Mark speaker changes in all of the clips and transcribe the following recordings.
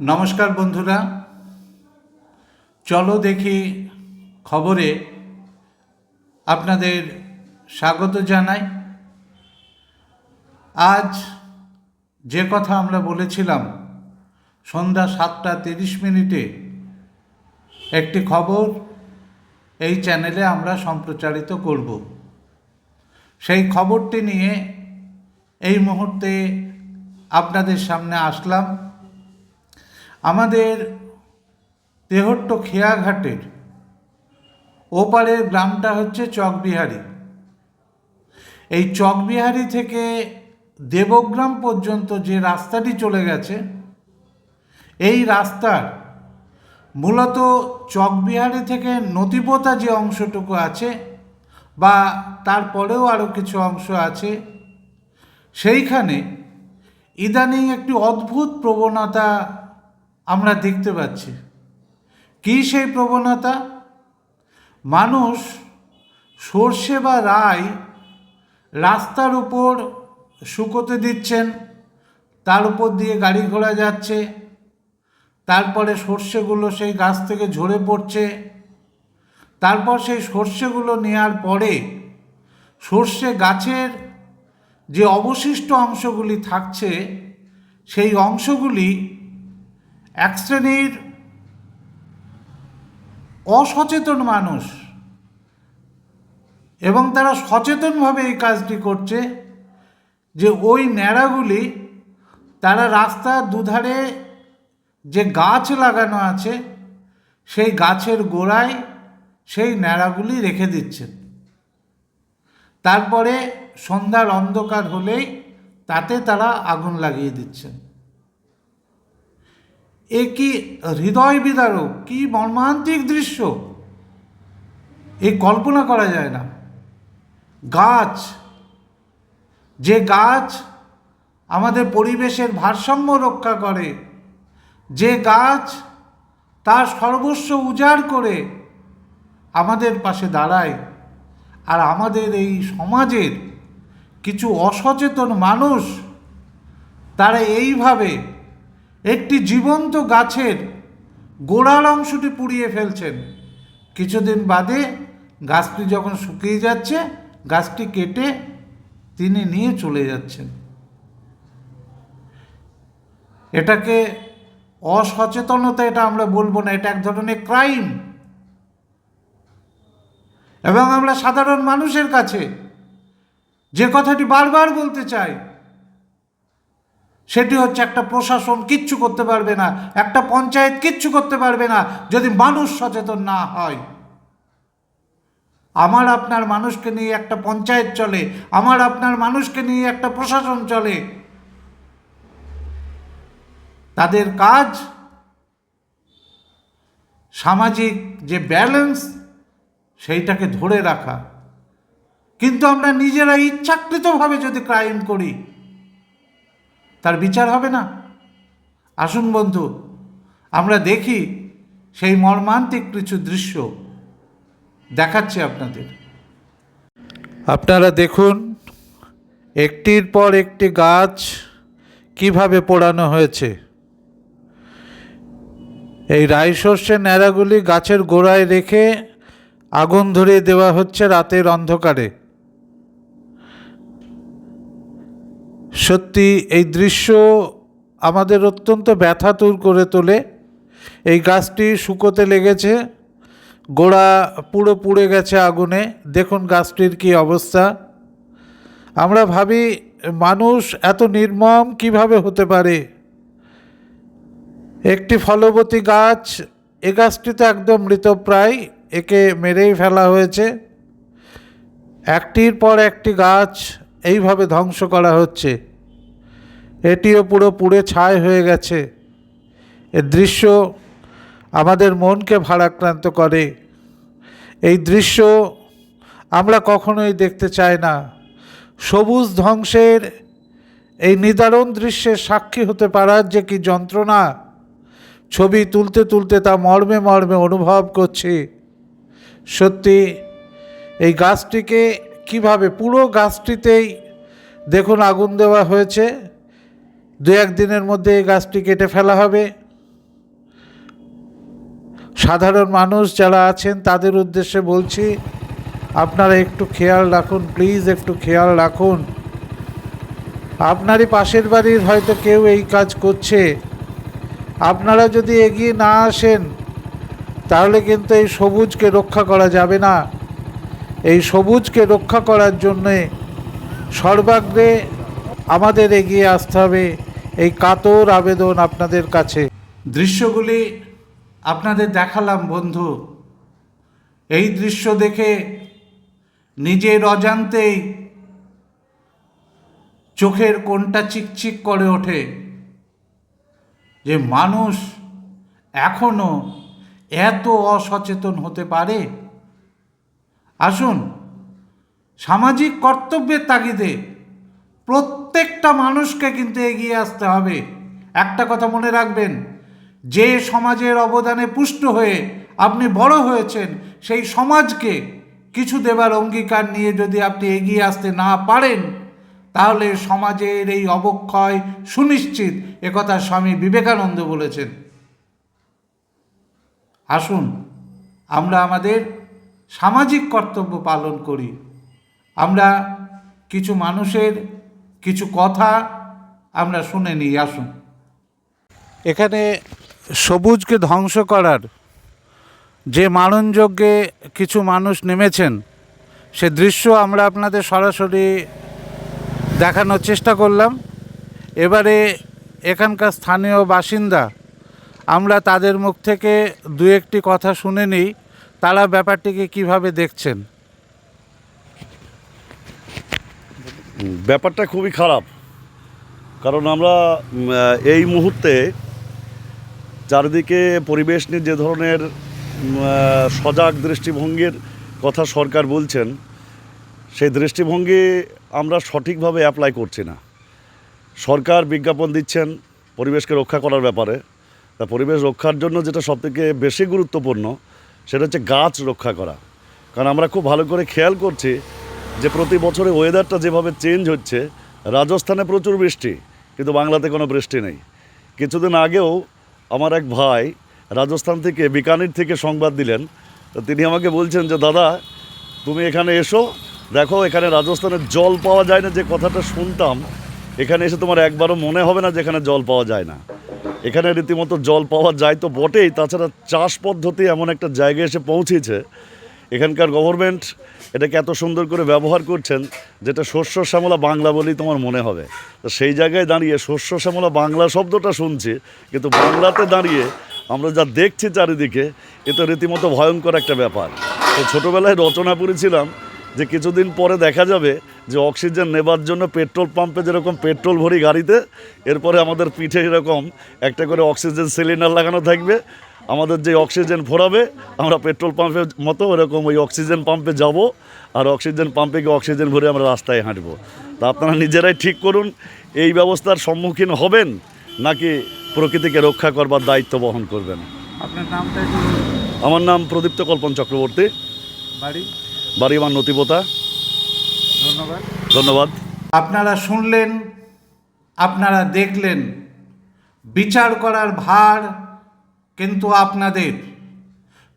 Speaker 1: নমস্কার বন্ধুরা। চলো দেখি খবরে আপনাদের স্বাগত জানাই। আজ যে কথা আমরা বলেছিলাম, সন্ধ্যা সাতটা তিরিশ মিনিটে একটি খবর এই চ্যানেলে আমরা সম্প্রচারিত করব। সেই খবরটি নিয়ে এই মুহূর্তে আপনাদের সামনে আসলাম। আমাদের তেহট্ট খেয়াঘাটের ওপারের গ্রামটা হচ্ছে চকবিহারি। এই চকবিহারি থেকে দেবগ্রাম পর্যন্ত যে রাস্তাটি চলে গেছে, এই রাস্তার মূলত চকবিহারি থেকে নদীপোতা যে অংশটুকু আছে বা তারপরেও আরও কিছু অংশ আছে, সেইখানে ইদানিং একটি অদ্ভুত প্রবণতা আমরা দেখতে পাচ্ছি। কী সেই প্রবণতা? মানুষ সর্ষে বা রায় রাস্তার উপর শুকোতে দিচ্ছেন, তার উপর দিয়ে গাড়ি ঘোড়া যাচ্ছে, তারপরে সর্ষেগুলো সেই গাছ থেকে ঝরে পড়ছে, তারপর সেই সর্ষেগুলো নেওয়ার পরে সর্ষে গাছের যে অবশিষ্ট অংশগুলি থাকছে, সেই অংশগুলি এক শ্রেণির অসচেতন মানুষ এবং তারা সচেতনভাবে এই কাজটি করছে যে ওই ন্যাড়াগুলি তারা রাস্তার দুধারে যে গাছ লাগানো আছে, সেই গাছের গোড়ায় সেই ন্যাড়াগুলি রেখে দিচ্ছেন তারপরে সন্ধ্যার অন্ধকার হলেই তাতে তারা আগুন লাগিয়ে দিচ্ছেন। এ কি হৃদয় বিদারক, কি মর্মান্তিক দৃশ্য। এ কল্পনা করা যায় না। গাছ, যে গাছ আমাদের পরিবেশের ভারসাম্য রক্ষা করে, যে গাছ তার সর্বস্ব উজাড় করে আমাদের পাশে দাঁড়ায়, আর আমাদের এই সমাজের কিছু অসচেতন মানুষ, তারা এইভাবে একটি জীবন্ত গাছের গোড়ার অংশটি পুড়িয়ে ফেলছেন। কিছুদিন বাদে গাছটি যখন শুকিয়ে যাচ্ছে, গাছটি কেটে তিনি নিয়ে চলে যাচ্ছেন। এটাকে অসচেতনতা এটা আমরা বলব না, এটা এক ধরনের ক্রাইম। এবং আমরা সাধারণ মানুষের কাছে যে কথাটি বারবার বলতে চাই সেটি হচ্ছে একটা প্রশাসন কিচ্ছু করতে পারবে না, একটা পঞ্চায়েত কিচ্ছু করতে পারবে না, যদি মানুষ সচেতন না হয়। আমার আপনার মানুষকে নিয়ে একটা পঞ্চায়েত চলে, আমার আপনার মানুষকে নিয়ে একটা প্রশাসন চলে। তাদের কাজ সামাজিক যে ব্যালেন্স, সেইটাকে ধরে রাখা। কিন্তু আমরা নিজেরা ইচ্ছাকৃতভাবে যদি ক্রাইম করি তার বিচার হবে না। আসুন বন্ধু, আমরা দেখি সেই মর্মান্তিক কিছু দৃশ্য দেখাচ্ছি আপনাদের। আপনারা দেখুন, একটির পর একটি গাছ কীভাবে পোড়ানো হয়েছে। এই রাই ন্যাড়াগুলি গাছের গোড়ায় রেখে আগুন ধরিয়ে দেওয়া হচ্ছে রাতের অন্ধকারে। সত্যি এই দৃশ্য আমাদের অত্যন্ত ব্যথা ব্যথাতুর করে তোলে। এই গাছটি শুকোতে লেগেছে, গোড়া পুরো পুড়ে গেছে আগুনে। দেখুন গাছটির কি অবস্থা। আমরা ভাবি, মানুষ এত নির্মম কীভাবে হতে পারে? একটি ফলবতী গাছ, এ গাছটি তো একদম মৃতপ্রায়, একে মেরেই ফেলা হয়েছে। একটির পর একটি গাছ, এইভাবে ধ্বংস করা হচ্ছে। এটিও পুরো পুড়ে ছাই হয়ে গেছে। এ দৃশ্য আমাদের মনকে ভারাক্রান্ত করে। এই দৃশ্য আমরা কখনোই দেখতে চাই না। সবুজ ধ্বংসের এই নিদারুণ দৃশ্যের সাক্ষী হতে পারার যে কি যন্ত্রণা, ছবি তুলতে তুলতে তা মর্মে মর্মে অনুভব করছি। সত্যি, এই গাছটিকে কীভাবে, পুরো গাছটিতেই দেখুন আগুন দেওয়া হয়েছে। দু একদিনের মধ্যে এই গাছটি কেটে ফেলা হবে। সাধারণ মানুষ যারা আছেন, তাদের উদ্দেশ্যে বলছি, আপনারা একটু খেয়াল রাখুন প্লিজ একটু খেয়াল রাখুন। আপনারই পাশের বাড়ির হয়তো কেউ এই কাজ করছে। আপনারা যদি এগিয়ে না আসেন, তাহলে কিন্তু এই সবুজকে রক্ষা করা যাবে না। এই সবুজকে রক্ষা করার জন্যে সর্বাগ্রে আমাদের এগিয়ে আসতে হবে। এই কাতর আবেদন আপনাদের কাছে। দৃশ্যগুলি আপনাদের দেখালাম, বন্ধু। এই দৃশ্য দেখে নিজের অজান্তেই চোখের কোনটা চিকচিক করে ওঠে যে মানুষ এখনও এত অসচেতন হতে পারে? আসুন, সামাজিক কর্তব্যের তাগিদে প্রত্যেকটা মানুষকে কিন্তু এগিয়ে আসতে হবে। একটা কথা মনে রাখবেন, যে সমাজের অবদানে পুষ্ট হয়ে আপনি বড় হয়েছেন, সেই সমাজকে কিছু দেবার অঙ্গীকার নিয়ে যদি আপনি এগিয়ে আসতে না পারেন, তাহলে সমাজের এই অবক্ষয় সুনিশ্চিত। একথা স্বামী বিবেকানন্দ বলেছেন। আসুন, আমরা আমাদের সামাজিক কর্তব্য পালন করি। আমরা কিছু মানুষের কিছু কথা আমরা শুনে নিই, আসুন। এখানে সবুজকে ধ্বংস করার যে মাননযজ্ঞে কিছু মানুষ নেমেছেন, সে দৃশ্য আমরা আপনাদের সরাসরি দেখানোর চেষ্টা করলাম। এবারে এখানকার স্থানীয় বাসিন্দা, আমরা তাদের মুখ থেকে দু একটি কথা শুনে নিই, তারা ব্যাপারটিকে কীভাবে দেখছেন।
Speaker 2: ব্যাপারটা খুবই খারাপ। কারণ আমরা এই মুহূর্তে চারিদিকে পরিবেশ নিয়ে যে ধরনের সজাগ দৃষ্টিভঙ্গির কথা সরকার বলছেন, সেই দৃষ্টিভঙ্গি আমরা সঠিকভাবে অ্যাপ্লাই করছি না। সরকার বিজ্ঞাপন দিচ্ছেন পরিবেশকে রক্ষা করার ব্যাপারে। তা পরিবেশ রক্ষার জন্য যেটা সবথেকে বেশি গুরুত্বপূর্ণ, সেটা হচ্ছে গাছ রক্ষা করা। কারণ আমরা খুব ভালো করে খেয়াল করছি যে প্রতি বছরে ওয়েদারটা যেভাবে চেঞ্জ হচ্ছে, রাজস্থানে প্রচুর বৃষ্টি, কিন্তু বাংলাতে কোনো বৃষ্টি নেই। কিছুদিন আগেও আমার এক ভাই রাজস্থান থেকে বিকানির থেকে সংবাদ দিলেন। তিনি আমাকে বলছেন যে, দাদা, তুমি এখানে এসো, দেখো এখানে রাজস্থানের জল পাওয়া যায় না, যে কথাটা শুনতাম, এখানে এসে তোমার একবারও মনে হবে না যে এখানে জল পাওয়া যায় না। এখানে রীতিমতো জল পাওয়া যায় তো বটেই, তাছাড়া চাষ পদ্ধতি এমন একটা জায়গায় এসে পৌঁছেছে এখানকার গভর্নমেন্ট এটাকে এত সুন্দর করে ব্যবহার করছেন যেটা শস্য শ্যামলা বাংলা বলেই তোমার মনে হবে। তো সেই জায়গায় দাঁড়িয়ে শস্য শ্যামলা বাংলা শব্দটা শুনছি, কিন্তু বাংলাতে দাঁড়িয়ে আমরা যা দেখছি চারিদিকে, এ তো রীতিমতো ভয়ঙ্কর একটা ব্যাপার। তো ছোটোবেলায় রচনা পড়েছিলাম যে কিছুদিন পরে দেখা যাবে যে অক্সিজেন নেবার জন্য পেট্রোল পাম্পে যেরকম পেট্রোল ভরি গাড়িতে, এরপরে আমাদের পিঠে এরকম একটা করে অক্সিজেন সিলিন্ডার লাগানো থাকবে। আমাদের যে অক্সিজেন ভরাবে আমরা পেট্রোল পাম্পের মতো ওরকম ওই অক্সিজেন পাম্পে যাব আর অক্সিজেন পাম্পে গিয়ে অক্সিজেন ভরে আমরা রাস্তায় হাঁটবো। তা আপনারা নিজেরাই ঠিক করুন এই ব্যবস্থার সম্মুখীন হবেন নাকি প্রকৃতিকে রক্ষা করবার দায়িত্ব বহন করবেন?
Speaker 1: আপনার নামটা
Speaker 2: আমার নাম প্রদীপ্ত কল্পন চক্রবর্তী।
Speaker 1: বাড়ি?
Speaker 2: বাড়ি আমার নতিপোতা
Speaker 1: ধন্যবাদ।
Speaker 2: ধন্যবাদ।
Speaker 1: আপনারা শুনলেন আপনারা দেখলেন বিচার করার ভার কিন্তু আপনাদের,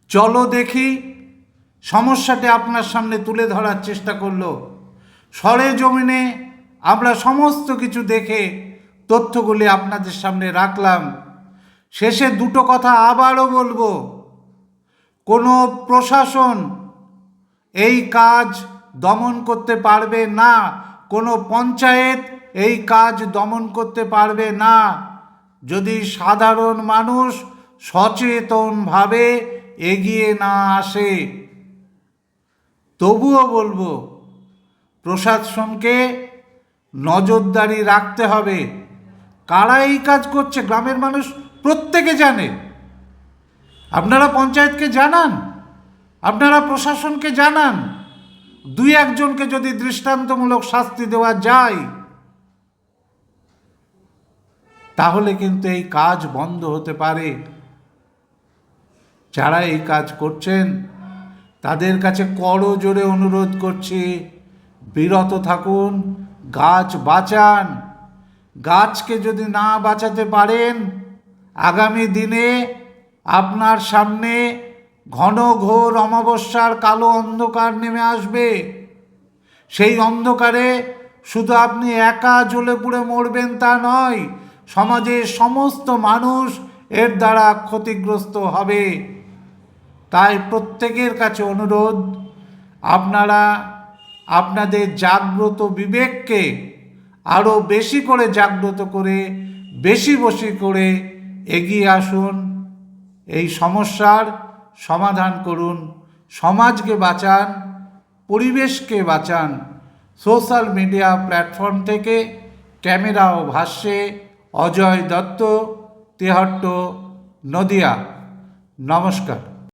Speaker 1: চলো দেখি সমস্যাটি আপনার সামনে তুলে ধরার চেষ্টা করল। সরে জমিনে আমরা সমস্ত কিছু দেখে তথ্যগুলি আপনাদের সামনে রাখলাম। শেষে দুটো কথা আবারও বলব। কোনো প্রশাসন এই কাজ দমন করতে পারবে না। কোনো পঞ্চায়েত এই কাজ দমন করতে পারবে না। যদি সাধারণ মানুষ সচেতনভাবে এগিয়ে না আসে। তবুও বলব, প্রশাসনকে নজরদারি রাখতে হবে। কারা এই কাজ করছে? গ্রামের মানুষ প্রত্যেকে জানে। আপনারা পঞ্চায়েতকে জানান, আপনারা প্রশাসনকে জানান। দুই একজনকে যদি দৃষ্টান্তমূলক শাস্তি দেওয়া যায়, তাহলে কিন্তু এই কাজ বন্ধ হতে পারে। যারা এই কাজ করছেন, তাদের কাছে করো জোরে অনুরোধ করছি, বিরত থাকুন, গাছ বাঁচান। গাছকে যদি না বাঁচাতে পারেন, আগামী দিনে আপনার সামনে ঘন ঘোর অমাবস্যার কালো অন্ধকার নেমে আসবে। সেই অন্ধকারে শুধু আপনি একা জ্বলে পুড়ে মরবেন তা নয়, সমাজের সমস্ত মানুষ এর দ্বারা ক্ষতিগ্রস্ত হবে। তাই প্রত্যেকের কাছে অনুরোধ, আপনারা আপনাদের জাগ্রত বিবেককে আরও বেশি করে জাগ্রত করে, বেশি বেশি করে এগিয়ে আসুন, এই সমস্যার সমাধান করুন, সমাজকে বাঁচান, পরিবেশকে বাঁচান। সোশ্যাল মিডিয়া প্ল্যাটফর্ম থেকে ক্যামেরা ও ভাষ্যে অজয় দত্ত, তেহট্ট নদিয়া। নমস্কার।